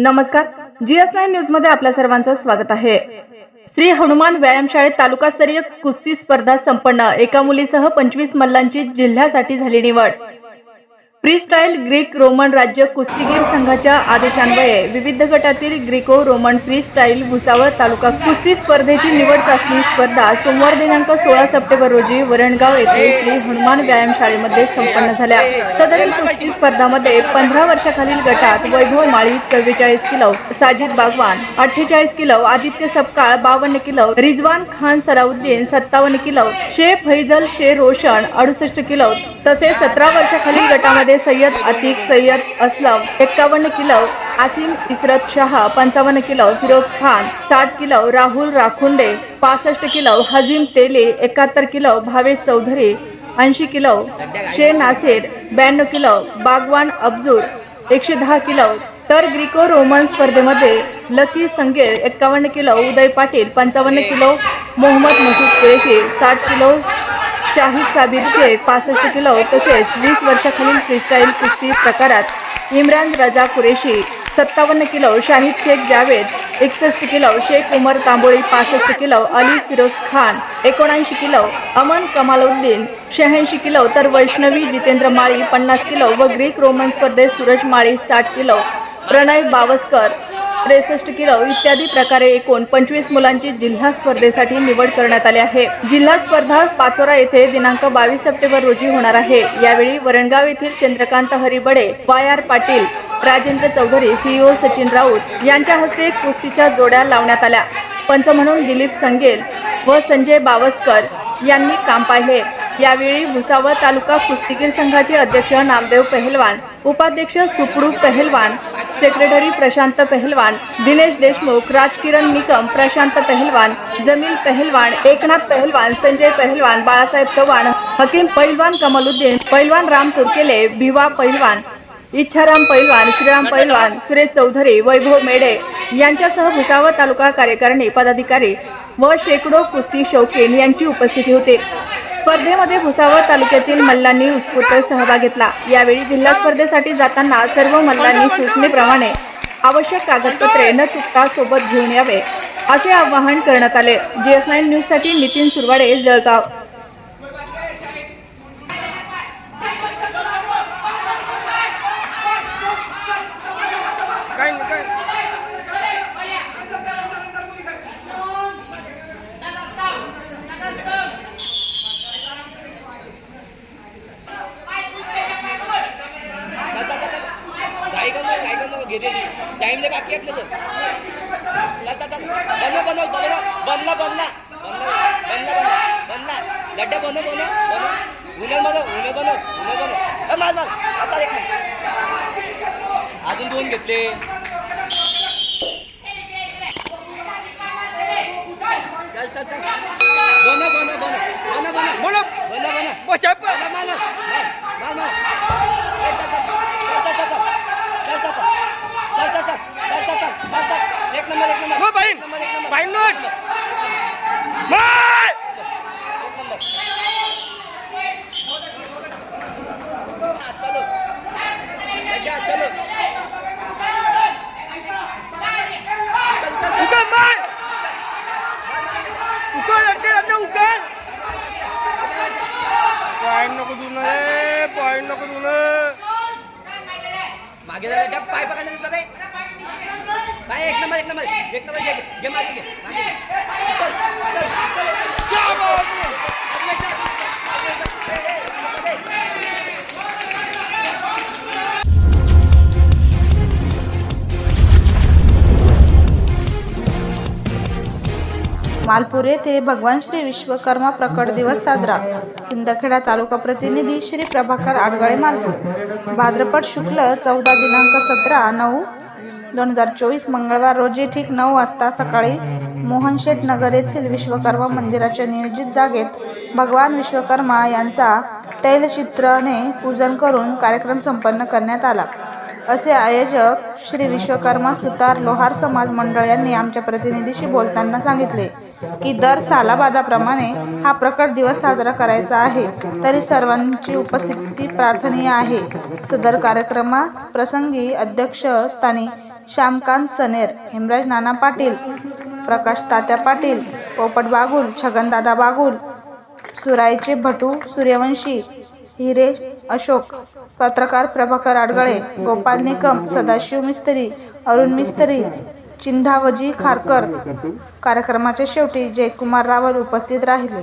नमस्कार. GS nine न्यूजमध्ये आपल्या सर्वांचं स्वागत आहे. श्री हनुमान व्यायामशाळेत तालुकास्तरीय कुस्ती स्पर्धा संपन्न. एका मुलीसह पंचवीस मल्लांची जिल्ह्यासाठी झाली निवड. फ्रीस्टाईल ग्रीक रोमन राज्य कुस्तीगीर संघाच्या आदेशान्वये विविध गटातील ग्रीको रोमन फ्रीस्टाईल भुसावळ तालुका कुस्ती स्पर्धेची निवड चाचणी स्पर्धा सोमवार दिनांक सोळा सप्टेंबर रोजी वरणगाव येथे श्री हनुमान व्यायामशाळेमध्ये संपन्न झाल्या. सदरील कुस्ती स्पर्धामध्ये पंधरा वर्षाखालील गटात वैभव माळी चव्वेचाळीस किलो साजिद बागवान अठ्ठेचाळीस किलो आदित्य सपकाळ बावन्न किलो रिजवान खान सलाउद्दीन सत्तावन्न किलो शे फैजल शे रोशन अडुसष्ट किलो तसेच सतरा वर्षाखालील गटामध्ये सय्यद अतिक सय्यद असलम एक्कावन्न किलो आसिम इस्रत शाह पंचावन्न किलो फिरोज खान साठ किलो राहुल राखुंडे पासष्ट किलो हजीम तेले एकाहत्तर किलो भावेश चौधरी ऐंशी किलो शे नासेर ब्याण्णव किलो बागवान अब्जूर एकशे दहा किलो तर ग्रीको रोमन स्पर्धेमध्ये लकी संगेर एक्कावन्न किलो उदय पाटील पंचावन्न किलो मोहम्मद मसूद कुरेशी साठ किलो शाहिद साबिर शेख पासष्ट किलो तसेच वीस वर्षाखालील फ्रीस्टाईल कुस्ती प्रकारात इम्रान रजा कुरेशी सत्तावन्न किलो शाहिद शेख जावेद एकसष्ट किलो शेख उमर तांबोळी पासष्ट किलो अली फिरोज खान एकोणऐंशी किलो अमन कमालउद्दीन शहाऐंशी किलो तर वैष्णवी जितेंद्र माळी पन्नास किलो व ग्रीक रोमन स्पर्धेत सूरज माळी साठ किलो प्रणय बावस्कर त्रेसष्ट किलो इत्यादी प्रकारे एकूण पंचवीस मुलांची जिल्हा स्पर्धेसाठी निवड करण्यात आली आहे. जिल्हा स्पर्धा पाचोरा येथे दिनांक बावीस सप्टेंबर रोजी होणार आहे. यावेळी वरणगाव येथील Chandrakant Haribade Y R Patil Rajendra Chaudhari CEO Sachin Raut यांच्या हस्ते कुस्तीच्या जोड्या लावण्यात आल्या. पंच म्हणून दिलीप संगेल व संजय बावस्कर यांनी काम पाहिले. यावेळी भुसावळ तालुका कुस्तीगीर संघाचे अध्यक्ष नामदेव पहलवान उपाध्यक्ष सुपडू पहलवान सेक्रेटरी प्रशांत पहलवान दिनेश देशमुख राजकिरण निकम प्रशांत पहलवान जमील पहलवान एकनाथ पहलवान संजय पहलवान बाळासाहेब चव्हाण हकीम पहलवान कमलुद्दीन पहलवान राम तुरकेले भिवा पहलवान इच्छाराम पैलवान श्रीराम पैलवान सुरेश चौधरी वैभव मेडे यांच्यासह भुसावळ तालुका कार्यकारिणी पदाधिकारी व शेकडो कुस्ती शौकीन यांची उपस्थिती होती. स्पर्धेमध्ये भुसावळ तालुक्यातील मल्लांनी उत्स्फूर्त सहभाग घेतला. यावेळी जिल्हा स्पर्धेसाठी जाताना सर्व मल्लांनी सूचनेप्रमाणे आवश्यक कागदपत्रे न चुकता सोबत घेऊन यावे असे आवाहन करण्यात आले. जीएस नाईन न्यूजसाठी नितीन सुरवाडे जळगाव. गाई का गाई का घेते टाइम ले बाकी आपलं तर चल बनव बनव बनव. बनला बनला. बनला बनला बनला. गड्ड्या बनव बनव बनव. उन्हा बनव उन्हा बनव उन्हा बनव. माल माल. आता देख अजून दोन घेतले. चल चल चल. बनव बनव बनव. बनव बनव. बोलो. बनव बनव. नो बाईन बाईन नोट. मार पॉइंट नको दूर पॉइंट नको दूर मागे पाय पकडण्याचं नंबर एक नंबर एक नंबर. घे. मागे. मालपूर येथे भगवान श्री विश्वकर्मा प्रकट दिवस साजरा. सिंदखेडा तालुका प्रतिनिधी श्री प्रभाकर आडगळे मालपूर. भाद्रपद शुक्ल चौदा दिनांक सतरा नऊ दोन हजार चोवीस मंगळवार रोजी ठीक नऊ वाजता सकाळी मोहनशेठ नगर येथील विश्वकर्मा मंदिराच्या नियोजित जागेत भगवान विश्वकर्मा यांचा तैलचित्राने पूजन करून कार्यक्रम संपन्न करण्यात आला. असे आयोजक श्री विश्वकर्मा सुतार लोहार समाज मंडळ यांनी आमच्या प्रतिनिधीशी बोलताना सांगितले की दर सालाबादाप्रमाणे हा प्रकट दिवस साजरा करायचा आहे. तरी सर्वांची उपस्थिती प्रार्थनीय आहे. सदर कार्यक्रमा प्रसंगी अध्यक्षस्थानी श्यामकांत सनेर हेमराज नाना पाटील प्रकाश तात्या पाटील पोपट बागुल छगनदादा बागुल सुरायचे भटू सूर्यवंशी हिरे अशोक पत्रकार प्रभाकर आडगळे गोपाल निकम सदाशिव मिस्त्री अरुण मिस्त्री चिंधावजी खारकर. कार्यक्रमाच्या शेवटी जयकुमार रावल उपस्थित राहिले.